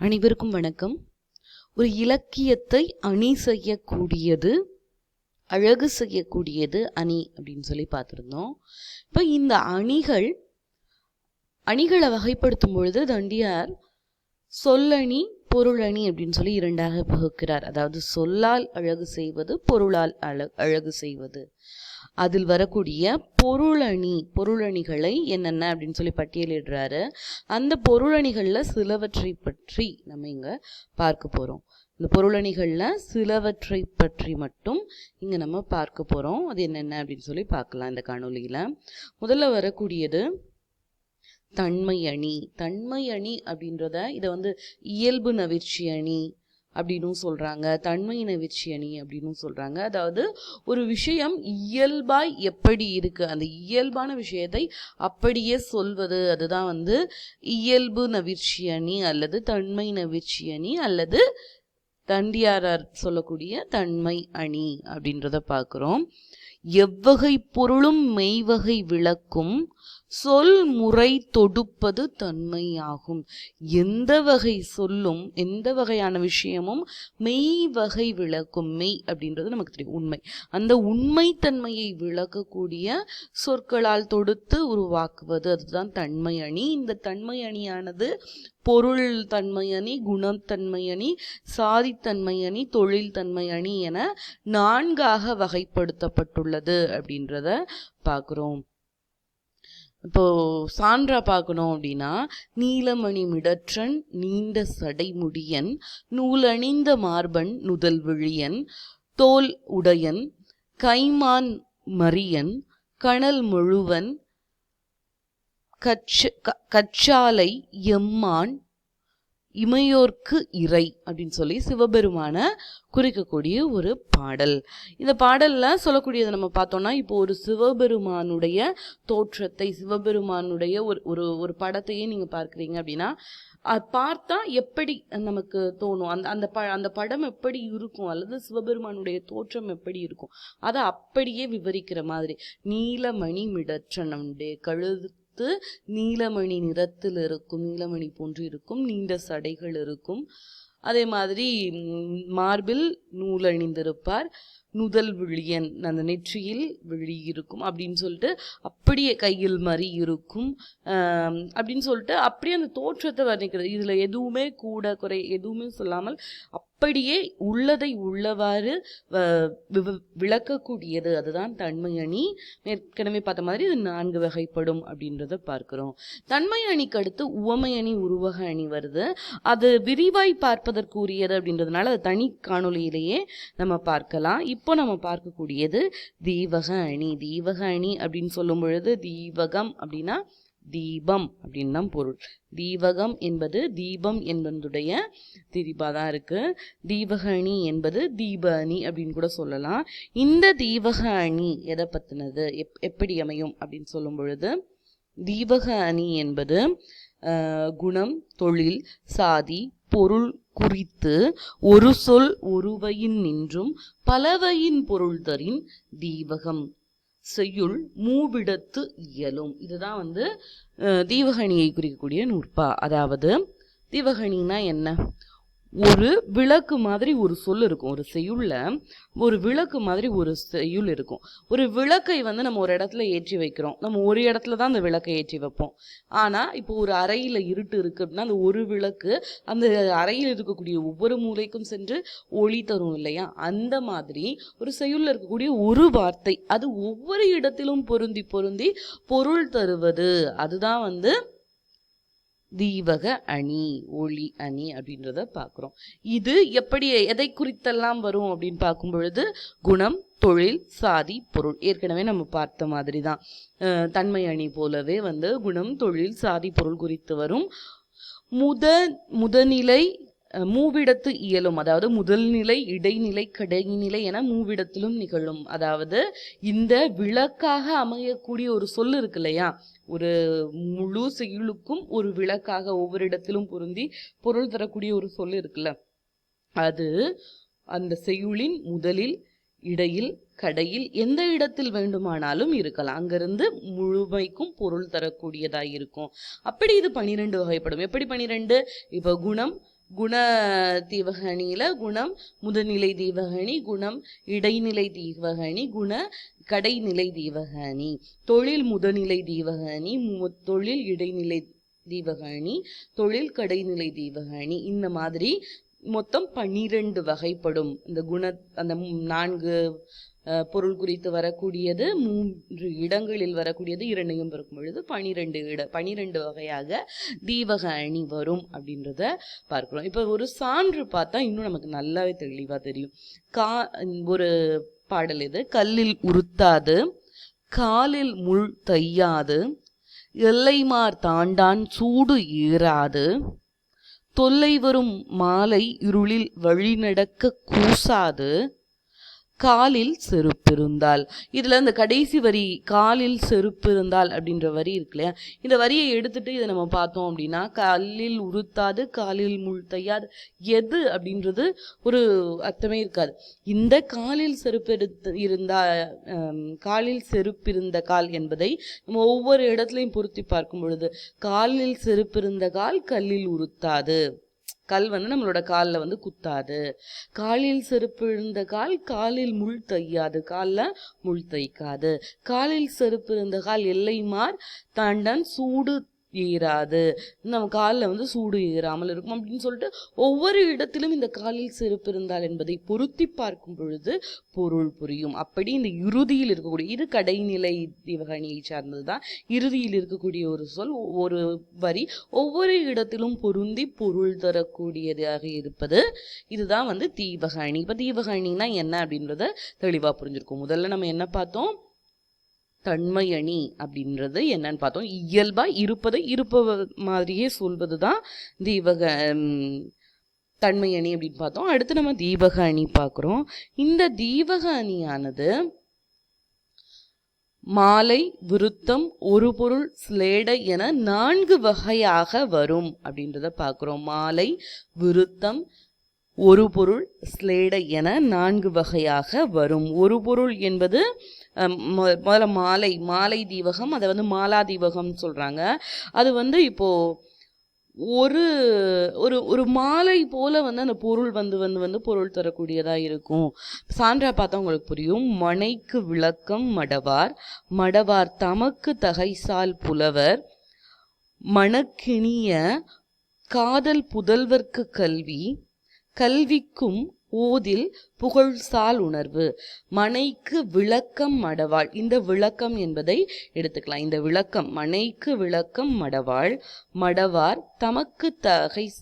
அனைவருக்கும் வணக்கம். ஒரு இலக்கியத்தை அணி செய்யக்கூடியது அழகு செய்யக்கூடியது அணி அப்படின்னு சொல்லி பார்த்துருந்தோம். இப்போ இந்த அணிகள் அணிகளை வகைப்படுத்தும் பொழுது தண்டியார் சொல்லணி பொருளணி அப்படின்னு சொல்லி இரண்டாக பகுக்கிறார் அதாவது சொல்லால் அழகு செய்வது பொருளால் அழ அழகு செய்வது. அதில் வரக்கூடிய பொருளணி பொருளணிகளை என்னென்ன அப்படின்னு சொல்லி பட்டியலிடுறாரு. அந்த பொருளணிகளில் சிலவற்றை பற்றி நம்ம இங்கே பார்க்க போகிறோம் இந்த பொருளணிகளில் சிலவற்றை பற்றி மட்டும் இங்கே நம்ம பார்க்க போகிறோம் அது என்னென்ன அப்படின்னு சொல்லி பார்க்கலாம் இந்த காணொலியில் முதல்ல வரக்கூடியது தன்மை அணி தன்மை அணி அப்படின்றத இதை வந்து இயல்பு நவிற்சி அணி அப்படின்னும் சொல்கிறாங்க தன்மை நவிர்ச்சி அணி அப்படின்னும் சொல்கிறாங்க அதாவது ஒரு விஷயம் இயல்பாய் எப்படி இருக்குது அந்த இயல்பான விஷயத்தை அப்படியே சொல்வது. அதுதான் வந்து இயல்பு நவிர்ச்சி அணி அல்லது தன்மை நவிர்ச்சி அணி அல்லது தண்டியாரார் சொல்லக்கூடிய தன்மை அணி அப்படின்றத பார்க்குறோம். எவ்வகை பொருளும் மெய்வகை விளக்கும் சொல் முறை தொடுப்பது தன்மையாகும். எந்த வகை சொல்லும் எந்த வகையான விஷயமும் மெய் வகை விளக்கும். மெய் அப்படின்றது நமக்கு தெரியும் உண்மை. அந்த உண்மைத்தன்மையை விளக்கக்கூடிய சொற்களால் தொடுத்து உருவாக்குவது அதுதான் தன்மை அணி. இந்த தன்மை அணியானது பொருள் தன்மை அணி குணத்தன்மை அணி சாதித்தன்மை அணி தொழில் தன்மை அணி என நான்காக வகைப்படுத்தப்பட்டுள்ளது அப்படின்றத பார்க்குறோம். இப்போ சான்றா பார்க்கணும் அப்படின்னா நீலமணி மிடற்றன் நீண்ட சடைமுடியன் நூலணிந்த மார்பன் நுதல் விழியன் தோல் உடையன் கைமான் மரியன் கணல் முழுவன் கச்ச கச்சாலை எம்மான் இமையோர்க்கு இறை அப்படின்னு சொல்லி சிவபெருமான குறிக்கக்கூடிய ஒரு பாடல். இந்த பாடலில் சொல்லக்கூடியதை நம்ம பார்த்தோம்னா இப்போ ஒரு சிவபெருமானுடைய தோற்றத்தை சிவபெருமானுடைய ஒரு ஒரு ஒரு படத்தையே நீங்கள் பார்க்குறீங்க அப்படின்னா பார்த்தா எப்படி நமக்கு தோணும்? அந்த அந்த ப அந்த படம் எப்படி இருக்கும்? அல்லது சிவபெருமானுடைய தோற்றம் எப்படி இருக்கும்? அதை அப்படியே விவரிக்கிற மாதிரி நீலமணி மிடற்றனுடைய கழுது நீலமணி நிறத்தில் இருக்கும் நீலமணி போன்று இருக்கும் நீண்ட சடைகள் இருக்கும். அதே மாதிரி மார்பில் நூல் அணிந்திருப்பார். நுதல் விழியன் அந்த நெற்றியில் விழி இருக்கும் அப்படின்னு சொல்லிட்டு அப்படியே கையில் மாதிரி இருக்கும். அப்படின்னு சொல்லிட்டு அப்படியே அந்த தோற்றத்தை வர்ணிக்கிறது. இதில் எதுவுமே கூட குறை எதுவுமே சொல்லாமல் அப்படியே உள்ளதை உள்ளவாறு விளக்கக்கூடியது. அதுதான் தன்மை அணி ஏற்கனவே பார்த்த மாதிரி இது நான்கு வகைப்படும் அப்படின்றத பார்க்கிறோம். தன்மை அணிக்கு அடுத்து உவமை அணி உருவக அணி வருது. அது விரிவாய் பார்ப்பதற்கு உரியது அப்படின்றதுனால அது தனி காணொலியிலேயே நம்ம பார்க்கலாம். இப்போ நம்ம பார்க்கக்கூடியது தீவக அணி. தீவக அணி அப்படின்னு சொல்லும் பொழுது தீவகம் அப்படின்னா தீபம் அப்படின்னு தான் பொருள். தீவகம் என்பது தீபம் என்பதுடைய திரிபா தான் இருக்குது தீபக அணி என்பது தீப அணி அப்படின்னு கூட சொல்லலாம். இந்த தீபக அணி எதை பற்றினது எப் எப்படி அமையும் அப்படின்னு சொல்லும் பொழுது தீபக அணி என்பது குணம் தொழில் சாதி பொருள் குறித்து ஒரு சொல் ஒருவையின் நின்றும் பலவையின் பொருள் தரின் தீபகம் செய்யுள் மூவிடத்து இயலும். இதுதான் வந்து தீவகணியை குறிக்கக்கூடிய நூற்பா. அதாவது தீவகணினா என்ன? ஒரு விளக்கு மாதிரி ஒரு சொல் இருக்கும். ஒரு செய்யுள்ள ஒரு விளக்கு மாதிரி ஒரு செய்யுள் இருக்கும். ஒரு விளக்கை வந்து நம்ம ஒரு இடத்துல ஏற்றி வைக்கிறோம். நம்ம ஒரு இடத்துல தான் அந்த விளக்கை ஏற்றி வைப்போம். ஆனால் இப்போ ஒரு அறையில் இருட்டு இருக்குது அப்படின்னா அந்த ஒரு விளக்கு அந்த அறையில் இருக்கக்கூடிய ஒவ்வொரு மூலைக்கும் சென்று ஒளி தரும் இல்லையா? அந்த மாதிரி ஒரு செய்யுள்ள இருக்கக்கூடிய ஒரு வார்த்தை அது ஒவ்வொரு இடத்திலும் பொருந்தி பொருந்தி பொருள் தருவது. அதுதான் வந்து தீவக அணி ஒளி அணி அப்படின்றத பார்க்குறோம். இது எப்படி எதை குறித்தெல்லாம் வரும் அப்படின்னு பார்க்கும் பொழுது குணம் தொழில் சாதி பொருள் ஏற்கனவே நம்ம பார்த்த மாதிரி தான் தன்மை அணி போலவே வந்து குணம் தொழில் சாதி பொருள் குறித்து வரும். முத முதநிலை மூவிடத்து இயலும். அதாவது முதல்நிலை இடைநிலை கடைநிலை என மூவிடத்திலும் நிகழும். அதாவது இந்த விளக்காக அமையக்கூடிய ஒரு சொல் இருக்கு இல்லையா? ஒரு முழு செயலுக்கும் ஒரு விளக்காக ஒவ்வொரு இடத்திலும் பொருந்தி பொருள் தரக்கூடிய ஒரு சொல் இருக்குல்ல? அது அந்த செய்யுளின் முதலில் இடையில் கடையில் எந்த இடத்தில் வேண்டுமானாலும் இருக்கலாம். அங்கிருந்து முழுமைக்கும் பொருள் தரக்கூடியதாக இருக்கும். அப்படி இது பனிரெண்டு வகைப்படும். எப்படி பனிரெண்டு? இப்போ குணம் குண தீவகணியில் குணம் முதநிலை தீவகணி குணம் இடைநிலை தீவகணி குண கடைநிலை தீவகணி. தொழில் முதநிலை தீவகணி தொழில் இடைநிலை தீவகணி தொழில் கடைநிலை தீவகணி. இந்த மாதிரி மொத்தம் பன்னிரண்டு வகைப்படும். இந்த குண அந்த நான்கு பொருள் குறித்து வரக்கூடியது மூன்று இடங்களில் வரக்கூடியது இரண்டையும் பிறக்கும் பொழுது பனிரெண்டு இட பனிரெண்டு வகையாக தீவக அணி வரும் அப்படின்றத பார்க்கிறோம். இப்போ ஒரு சான்று பார்த்தா இன்னும் நமக்கு நல்லாவே தெளிவாக தெரியும். கா ஒரு பாடல் இது கல்லில் உருத்தாது காலில் முள் தையாது எல்லைமார் தாண்டான் சூடு ஏறாது தொல்லை வரும் மாலை இருளில் வழிநடக்க கூசாது காலில் செருப்பிருந்தால் இதில் இந்த கடைசி வரி காலில் செருப்பிருந்தால் அப்படின்ற வரி இருக்கு இல்லையா? இந்த வரியை எடுத்துட்டு இதை நம்ம பார்த்தோம் அப்படின்னா கல்லில் உறுத்தாது காலில் முள் தையாது எது அப்படின்றது ஒரு அர்த்தமே இருக்காது. இந்த காலில் செருப்பு எடுத்து இருந்தா காலில் செருப்பிருந்த கால் என்பதை நம்ம ஒவ்வொரு இடத்துலையும் பொருத்தி பார்க்கும் பொழுது காலில் செருப்பிருந்த கால் கல்லில் உறுத்தாது. கல் வந்து நம்மளோட காலில் வந்து குத்தாது. காலில் செருப்பு இருந்த கால் காலில் முள் தையாது. காலில் முள் தைக்காது. காலில் செருப்பு இருந்த கால் எல்லைமார் தண்டன் சூடு ஏறாது நம்ம காலில் வந்து சூடு ஏறாமல் இருக்கும் அப்படின்னு சொல்லிட்டு ஒவ்வொரு இடத்திலும் இந்த காலில் செருப்பு இருந்தால் என்பதை பொருத்தி பார்க்கும் பொழுது பொருள் புரியும். அப்படி இந்த இறுதியில் இருக்கக்கூடிய இது கடைநிலை தீவகணியை சார்ந்தது தான் இறுதியில் இருக்கக்கூடிய ஒரு சொல் ஒரு வரி ஒவ்வொரு இடத்திலும் பொருந்தி பொருள் தரக்கூடியதாக இருப்பது. இதுதான் வந்து தீவகணி இப்போ தீவகணினா என்ன அப்படின்றத தெளிவாக புரிஞ்சிருக்கும். முதல்ல நம்ம என்ன பார்த்தோம்? தன்மையணி அப்படின்றது என்னன்னு பார்த்தோம். இயல்பாக இருப்பதை இருப்பவ மாதிரியே சொல்வது தான் தீபக தன்மையணி தன்மை அணி அப்படின்னு பார்த்தோம். அடுத்து நம்ம தீபக அணி பார்க்குறோம். இந்த தீபக அணியானது மாலை விருத்தம் ஒரு பொருள் ஸ்லேடை என நான்கு வகையாக வரும் அப்படின்றத பார்க்குறோம். மாலை விருத்தம் ஒரு பொருள் ஸ்லேடை என நான்கு வகையாக வரும். ஒரு பொருள் என்பது மொ- முதல்ல மாலை மாலை தீவகம் அதை வந்து மாலா தீவகம்னு சொல்கிறாங்க அது வந்து இப்போது ஒரு ஒரு ஒரு மாலை போல வந்து அந்த பொருள் வந்து வந்து வந்து பொருள் தரக்கூடியதாக இருக்கும். சான்றா பார்த்தா உங்களுக்கு புரியும். மனைக்கு விளக்கம் மடவார் மடவார் தமக்கு தகைசால் புலவர் மணக்கிணிய காதல் புதல்வர்க்கு கல்வி கல்விக்கும் ஓதில் புகழ்சால் உணர்வு. மனைக்கு விளக்கம் மடவாள். இந்த விளக்கம் என்பதை எடுத்துக்கலாம். இந்த விளக்கம் மனைக்கு விளக்கம் மடவாள். மடவார் தமக்கு தகை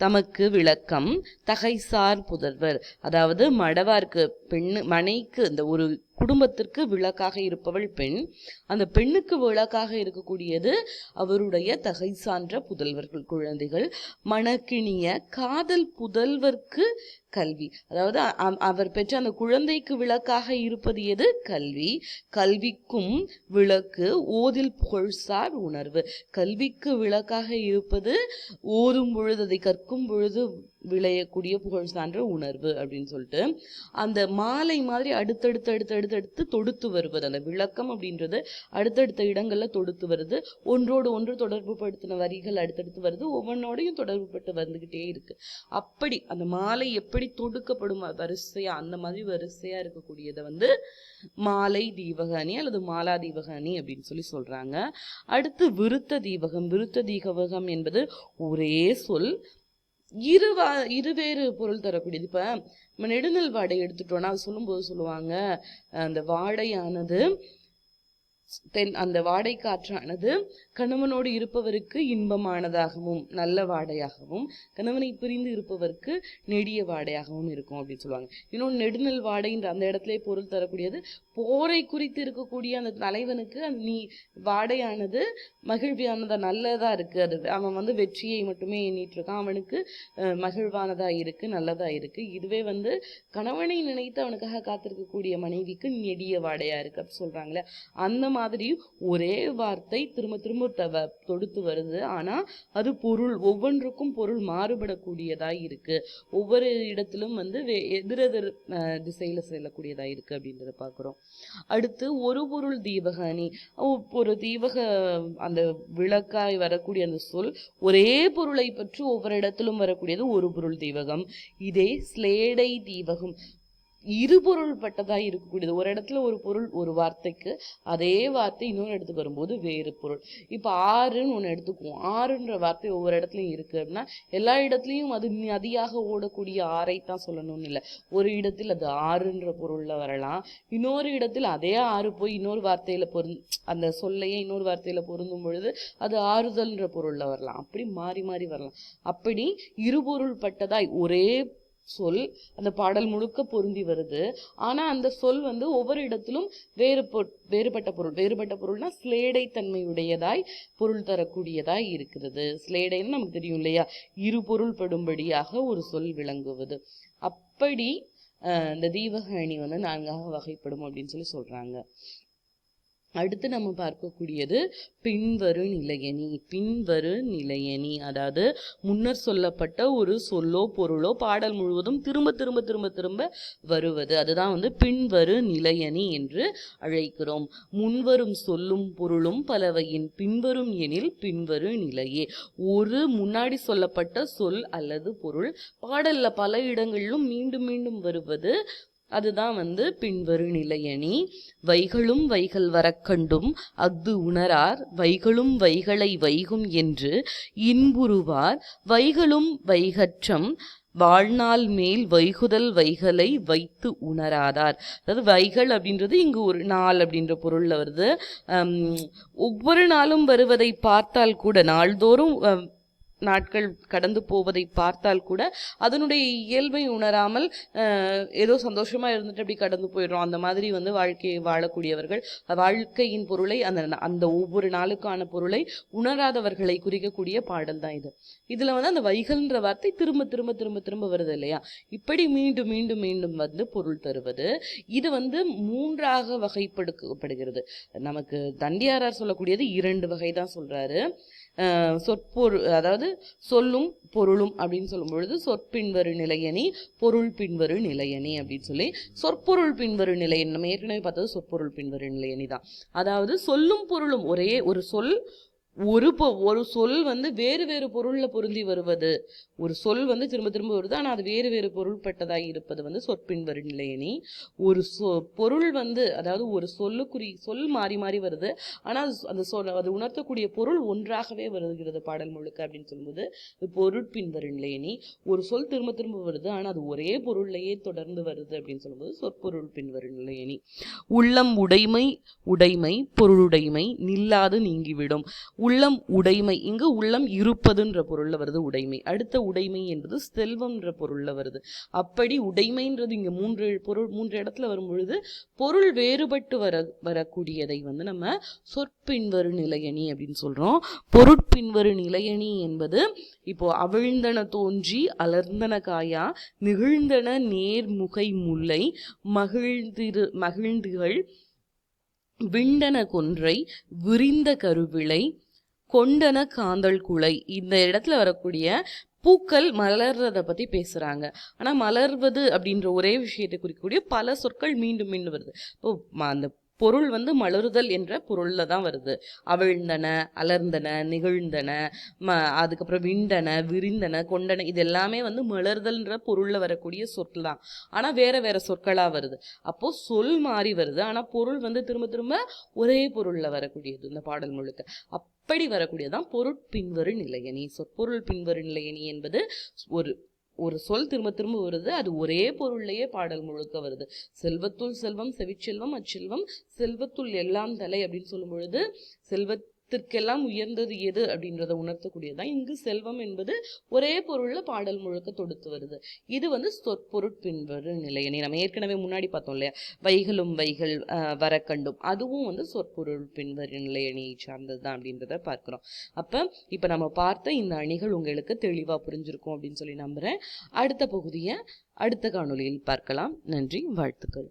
தமக்கு விளக்கம் தகைசார் புதல்வர். அதாவது மடவார்க்கு பெண்ணு மனைக்கு இந்த ஒரு குடும்பத்திற்கு விளக்காக இருப்பவள் பெண். அந்த பெண்ணுக்கு விளக்காக இருக்கக்கூடியது அவருடைய தகை சான்ற புதல்வர்கள் குழந்தைகள். மணக்கிணிய காதல் புதல்வர்க்கு கல்வி. அதாவது அவர் பெற்ற அந்த குழந்தைக்கு விளக்காக இருப்பது எது? கல்வி. கல்விக்கும் விளக்கு ஓதில் புகழ்சார் உணர்வு. கல்விக்கு விளக்காக இருப்பது ஓதும் பொழுது அதை கற்கும் பொழுது விளையக்கூடிய புகழ் சான்ற உணர்வு அப்படின்னு சொல்லிட்டு அந்த மாலை மாதிரி அடுத்தடுத்து அடுத்தடுத்து அடுத்து தொடுத்து வருவது. அந்த விளக்கம் அப்படின்றது அடுத்தடுத்த இடங்களில் தொடுத்து வருது. ஒன்றோடு ஒன்று தொடர்பு படுத்தின வரிகள் அடுத்தடுத்து வருது. ஒவ்வொன்றோடையும் தொடர்பு பட்டு வந்துகிட்டே இருக்கு. அப்படி அந்த மாலை எப்படி தொடுக்கப்படும்? வரிசையா அந்த மாதிரி வரிசையா இருக்கக்கூடியதை வந்து மாலை தீபகணி அல்லது மாலா தீபகணி அப்படின்னு சொல்லி சொல்றாங்க. அடுத்து விருத்த தீபகம். விருத்த தீபகம் என்பது ஒரே சொல் இருவா இருவேறு பொருள் தரக்கூடியது. இப்போ நம்ம நெடுநல் வாடை எடுத்துட்டோம்னா அது சொல்லும்போது சொல்லுவாங்க அந்த வாடையானது தென் அந்த வாடை காற்றானது கணவனோடு இருப்பவருக்கு இன்பமானதாகவும் நல்ல வாடையாகவும் கணவனை பிரிந்து இருப்பவருக்கு நெடிய வாடையாகவும் இருக்கும் அப்படின்னு சொல்லுவாங்க. இன்னொன்று நெடுநல் வாடைன்ற அந்த இடத்துல பொருள் தரக்கூடியது. போரை குறித்து இருக்கக்கூடிய அந்த தலைவனுக்கு அந்த நீ வாடையானது மகிழ்வியானதா நல்லதா இருக்கு. அது அவன் வந்து வெற்றியை மட்டுமே எண்ணிட்டு இருக்கான் அவனுக்கு மகிழ்வானதா இருக்கு நல்லதா இருக்கு. இதுவே வந்து கணவனை நினைத்து அவனுக்காக காத்திருக்கக்கூடிய மனைவிக்கு நெடிய வாடையா இருக்கு அப்படி சொல்றாங்களே. அந்த மாதிரி ஒரே வார்த்தை திரும்ப திரும்ப தொடுத்து வருது. ஆனா அது பொருள் ஒவ்வொன்றுக்கும் பொருள் மாறுபடக்கூடியதாக இருக்கு. ஒவ்வொரு இடத்திலும் வந்து வே- எதிரெதிர் திசையில் திசையில செல்லக்கூடியதா இருக்கு அப்படின்றத பார்க்குறோம் அடுத்து ஒரு பொருள் தீபக அணி ஒ- ஒரு தீபக அந்த விளக்காய் வரக்கூடிய அந்த சொல் ஒரே பொருளை பற்றி ஒவ்வொரு இடத்திலும் வரக்கூடியது ஒரு பொருள் தீபகம். இதே ஸ்லேடை தீபகம். இருபொருள்பட்டதாக இருக்கக்கூடியது. ஒரு இடத்துல ஒரு பொருள் ஒரு வார்த்தைக்கு அதே வார்த்தை இன்னொரு இடத்துக்கு வரும்போது வேறு பொருள். இப்போ ஆறுன்னு ஒன்று எடுத்துக்குவோம். ஆறுன்ற வார்த்தை ஒவ்வொரு இடத்துலையும் இருக்கு அப்படின்னா எல்லா இடத்துலையும் அது நதியாக ஓடக்கூடிய ஆறை தான் சொல்லணும்னு இல்லை. ஒரு இடத்தில் அது ஆறுன்ற பொருளில் வரலாம். இன்னொரு இடத்தில் அதே ஆறு போய் இன்னொரு வார்த்தையில் பொருந் அந்த சொல்லையே இன்னொரு வார்த்தையில் பொருந்தும் பொழுது அது ஆறுதல்ன்ற பொருளில் வரலாம். அப்படி மாறி மாறி வரலாம். அப்படி இருபொருள் பட்டதாய் ஒரே சொல் அந்த பாடல் முழுக்க பொருந்தி வருது. ஆனா அந்த சொல் வந்து ஒவ்வொரு இடத்திலும் வேறு பொ- வேறுபட்ட பொருள். வேறுபட்ட பொருள்னா ஸ்லேடை தன்மையுடையதாய் பொருள் தரக்கூடியதாய் இருக்கிறது. ஸ்லேடைன்னு நமக்கு தெரியும் இல்லையா? இரு பொருள் படும்படியாக ஒரு சொல் விளங்குவது. அப்படி அஹ், இந்த தீபகணி வந்து நான்காக வகைப்படும் அப்படின்னு சொல்லி சொல்றாங்க. அடுத்து நம்ம பார்க்கக்கூடியது பின்வரு நிலையணி பின்வரு நிலையணி. அதாவது முன்னர் சொல்லப்பட்ட ஒரு சொல்லோ பொருளோ பாடல் முழுவதும் திரும்ப திரும்ப திரும்ப திரும்ப வருவது. அதுதான் வந்து பின்வரு நிலையணி என்று அழைக்கிறோம். முன்வரும் சொல்லும் பொருளும் பலவையின் பின்வரும் எனில் பின்வரு நிலையே. ஒரு முன்னாடி சொல்லப்பட்ட சொல் அல்லது பொருள் பாடல்ல பல இடங்களிலும் மீண்டும் மீண்டும் வருவது அதுதான் வந்து பின்வரு நிலையணி. வைகளும் வைகள் வரக்கண்டும் அஃது உணரார். வைகளும் வைகளை வைகும் என்று இன்புறுவார். வைகளும் வைகற்றம் வாழ்நாள் மேல் வைகுதல் வைகளை வைத்து உணராதார். அதாவது வைகள் அப்படின்றது இங்கு ஒரு நாள் அப்படின்ற பொருள்ல வருது. ஒவ்வொரு நாளும் வருவதை பார்த்தால் கூட நாள்தோறும் நாட்கள் கடந்து போவதை பார்த்தால் கூட அதனுடைய இயல்பை உணராமல் ஏதோ சந்தோஷமா இருந்துட்டு அப்படி கடந்து போயிடுறோம். அந்த மாதிரி வந்து வாழ்க்கையை வாழக்கூடியவர்கள் வாழ்க்கையின் பொருளை அந்த அந்த ஒவ்வொரு நாளுக்கான பொருளை உணராதவர்களை குறிக்கக்கூடிய பாடல் தான் இது. இதுல வந்து அந்த வைகல்ன்ற வார்த்தை திரும்ப திரும்ப திரும்ப திரும்ப வருது இல்லையா? இப்படி மீண்டும் மீண்டும் மீண்டும் வந்து பொருள் தருவது இது வந்து மூன்றாக வகைப்படுத்தப்படுகிறது நமக்கு தண்டியாரார் சொல்லக்கூடியது இரண்டு வகை தான் சொல்றாரு. சொற்பொரு அதாவது சொல்லும் பொருளும் அப்படின்னு சொல்லும் பொழுது சொற்பின்வரு நிலையணி பொருள் பின்வரு நிலையணி அப்படின்னு சொல்லி சொற்பொருள் பின்வரு நிலையணி நம்ம ஏற்கனவே பார்த்தது சொற்பொருள் பின்வரு நிலையணி தான். அதாவது சொல்லும் பொருளும் ஒரே ஒரு சொல் ஒரு பொ ஒரு சொல் வந்து வேறு வேறு பொருள்ல பொருந்தி வருவது. ஒரு சொல் வந்து திரும்ப திரும்ப வருது ஆனால் அது வேறு வேறு பொருள்பட்டதாய் இருப்பது வந்து சொற்பின்வரும் நிலையணி ஒரு சொ பொருள் வந்து அதாவது ஒரு சொல்லுக்குரிய சொல் மாறி மாறி வருது ஆனா அந்த சொல் அது உணர்த்தக்கூடிய பொருள் ஒன்றாகவே வருகிறது பாடல் முழுக்க அப்படின்னு சொல்லும்போது இது பொருட்பின்வரு நிலையணி ஒரு சொல் திரும்ப திரும்ப வருது ஆனா அது ஒரே பொருள்லையே தொடர்ந்து வருது அப்படின்னு சொல்லும்போது சொற்பொருள் பின்வரும் நிலையணி உள்ளம் உடைமை உடைமை பொருளுடைமை நில்லாது நீங்கிவிடும். உள்ளம் உடைமை. இங்கு உள்ளம் இருப்பதுன்ற பொருளில் வருது உடைமை. அடுத்த உடைமை என்பது செல்வம்ன்ற பொருளில் வருது. அப்படி உடைமைன்றது இங்கே மூன்று பொருள் மூன்று இடத்துல வரும் பொழுது பொருள் வேறுபட்டு வர வரக்கூடியதை வந்து நம்ம சொற்பின்வரு நிலையணி அப்படின்னு சொல்கிறோம் பொருட்பின்வரு நிலையணி என்பது இப்போ அவிழ்ந்தன தோன்றி அலர்ந்தன காயா நிகழ்ந்தன நேர்முகை முல்லை மகிழ்ந்திரு மகிழ்ந்துகள் விண்டன கொன்றை விரிந்த கருவிளை கொண்டன காந்தல் குலை இந்த இடத்துல வரக்கூடிய பூக்கள் மலர்றதை பற்றி பேசுகிறாங்க ஆனால் மலர்வது அப்படின்ற ஒரே விஷயத்தை குறிக்கக்கூடிய பல சொற்கள் மீண்டும் மீண்டும் வருது. இப்போ அந்த பொருள் வந்து மலருதல் என்ற பொருளில் தான் வருது. அவிழ்ந்தன அலர்ந்தன நிகழ்ந்தன ம அதுக்கப்புறம் விண்டன விரிந்தன கொண்டன இது எல்லாமே வந்து மலர்தல்ன்ற பொருளில் வரக்கூடிய சொற்கள் தான். ஆனால் வேற வேற சொற்களாக வருது. அப்போது சொல் மாறி வருது. ஆனால் பொருள் வந்து திரும்ப திரும்ப ஒரே பொருளில் வரக்கூடியது இந்த பாடல் முழுக்க. அப் அப்படி வரக்கூடியதுதான் பொருட்பின்வரு நிலையணி. சொற்பொருள் பின்வரு நிலையணி என்பது ஒரு ஒரு சொல் திரும்ப திரும்ப வருது அது ஒரே பொருள்லையே பாடல் முழுக்க வருது. செல்வத்துள் செல்வம் செவிச்செல்வம் அச்செல்வம் செல்வத்துள் எல்லாம் தலை அப்படின்னு சொல்லும் பொழுது செல்வத்திற்கெல்லாம் உயர்ந்தது எது அப்படின்றத உணர்த்தக்கூடியதான் இங்கு செல்வம் என்பது ஒரே பொருள்ல பாடல் முழுக்க தொடுத்து வருது. இது வந்து சொற்பொருட்பின்வரு நிலையணி நம்ம ஏற்கனவே முன்னாடி பார்த்தோம் இல்லையா? வைகளும் வைகள் வரக்கண்டும் அதுவும் வந்து சொற்பொருள் பின்வரு நிலையணியை சார்ந்தது தான் அப்படின்றத பார்க்கிறோம். அப்ப இப்ப நம்ம பார்த்த இந்த அணிகள் உங்களுக்கு தெளிவா புரிஞ்சிருக்கும் அப்படின்னு சொல்லி நம்புறேன். அடுத்த பகுதியை அடுத்த காணொலியில் பார்க்கலாம். நன்றி வாழ்த்துக்கள்.